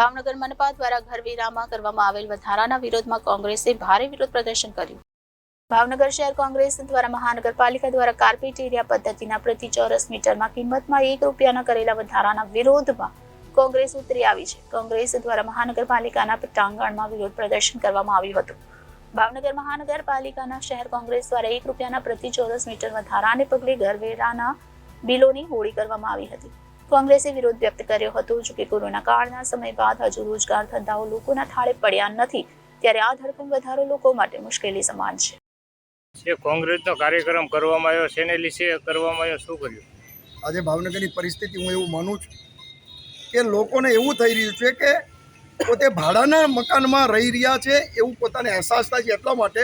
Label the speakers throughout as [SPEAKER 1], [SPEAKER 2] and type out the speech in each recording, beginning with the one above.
[SPEAKER 1] ભાવનગર મનપા દ્વારા ઘરવેરામાં કરવામાં આવેલ વધારાના વિરોધમાં કોંગ્રેસે ભારે વિરોધ પ્રદર્શન કર્યું. ભાવનગર શહેર કોંગ્રેસ દ્વારા મહાનગરપાલિકા દ્વારા કાર્પેટ એરિયા પદ્ધતિના પ્રતિ ચોરસ મીટરમાં કિંમતમાં એક રૂપિયાના કરેલા વધારાના વિરોધમાં કોંગ્રેસ ઉતરી આવી છે. કોંગ્રેસ દ્વારા મહાનગરપાલિકાના પ્રાંગણમાં વિરોધ પ્રદર્શન કરવામાં આવ્યું હતું. ભાવનગર મહાનગરપાલિકાના શહેર કોંગ્રેસ દ્વારા એક રૂપિયાના પ્રતિ ચોરસ મીટર વધારાને પગલે ઘરવેરાના બિલોની હોળી કરવામાં આવી હતી. કોંગ્રેસે વિરોધ વ્યક્ત કર્યો હતો. જો કે કોરોના કાળના સમય બાદ હજુ રોજગાર ધંધાઓ લોકોના થાળે પડ્યા નથી. ત્યારે આ ધરખમ વધારો લોકો માટે મુશ્કેલી સમાન છે.
[SPEAKER 2] જે કોંગ્રેસનો કાર્યક્રમ કરવામાં આવ્યો છે એને લીધે કરવામાં આવ્યો શું કર્યું?
[SPEAKER 3] આજે ભાવનગરની પરિસ્થિતિ હું એવું માનું છું કે લોકોને એવું થઈ રહ્યું છે કે પોતે ભાડાના મકાનમાં રહી રહ્યા છે એવું પોતાને અહેસાસ થાય છે એટલા માટે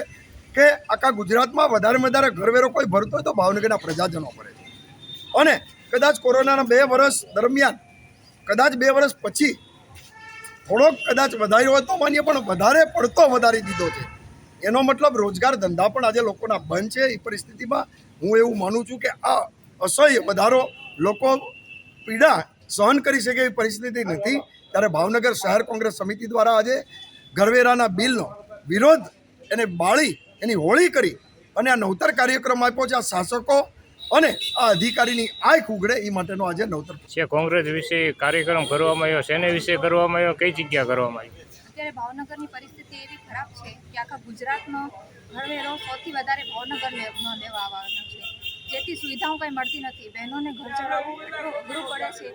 [SPEAKER 3] કે આખા ગુજરાતમાં વધારે વધારે ઘરવેરો કોઈ ભરતો હોય તો ભાવનગરના પ્રજાજનો ભરે છે. અને કદાચ કોરોનાના બે વર્ષ દરમિયાન, કદાચ બે વર્ષ પછી થોડોક કદાચ વધાર્યો હોય તો માનીએ પણ વધારે પડતો વધારી દીધો છે. એનો મતલબ રોજગાર ધંધા પણ આજે લોકોના બંધ છે. એ પરિસ્થિતિમાં હું એવું માનું છું કે આ અસહ્ય વધારો લોકો પીડા સહન કરી શકે એવી પરિસ્થિતિ નથી. ત્યારે ભાવનગર શહેર કોંગ્રેસ સમિતિ દ્વારા આજે ઘરવેરાના બિલનો વિરોધ એને બાળી એની હોળી કરી અને આ નવતર કાર્યક્રમ આપ્યો છે. આ શાસકો અને આ અધિકારીની આંખ ઉગડે એ માટેનો આજે નવતર
[SPEAKER 2] છે કોંગ્રેસ વિશે કાર્યક્રમ કરવામાં આવ્યો શેને વિશે કરવામાં આવ્યો કઈ જગ્યા કરવામાં આવ્યો
[SPEAKER 4] અત્યારે ભાવનગરની પરિસ્થિતિ એવી ખરાબ છે કે આખા ગુજરાતનો ઘરવેરો સૌથી વધારે ભાવનગર લેવા આવવાનો છે. જેથી સુવિધાઓ કંઈ મળતી નથી. બહેનોને ઘર ચલાવવું એટલું અઘરું પડે છે.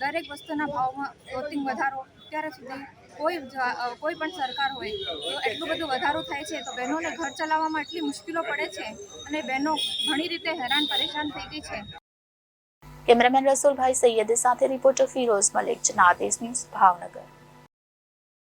[SPEAKER 4] દરેક વસ્તુના ભાવમાં કોટિંગ વધારો. અત્યારે સુધી કોઈ કોઈ પણ સરકાર હોય, તો એટલું બધું વધારો થાય છે, તો બહેનોને ઘર ચલાવવામાં એટલી મુશ્કેલો પડે છે અને બહેનો ઘણી રીતે હેરાન પરેશાન થઈ ગઈ છે.
[SPEAKER 1] કેમેરામેન રસુલભાઈ સૈયદ સાથે રિપોર્ટર ફિરોઝ મલિક, જનાદેશ ન્યૂઝ ભાવનગર.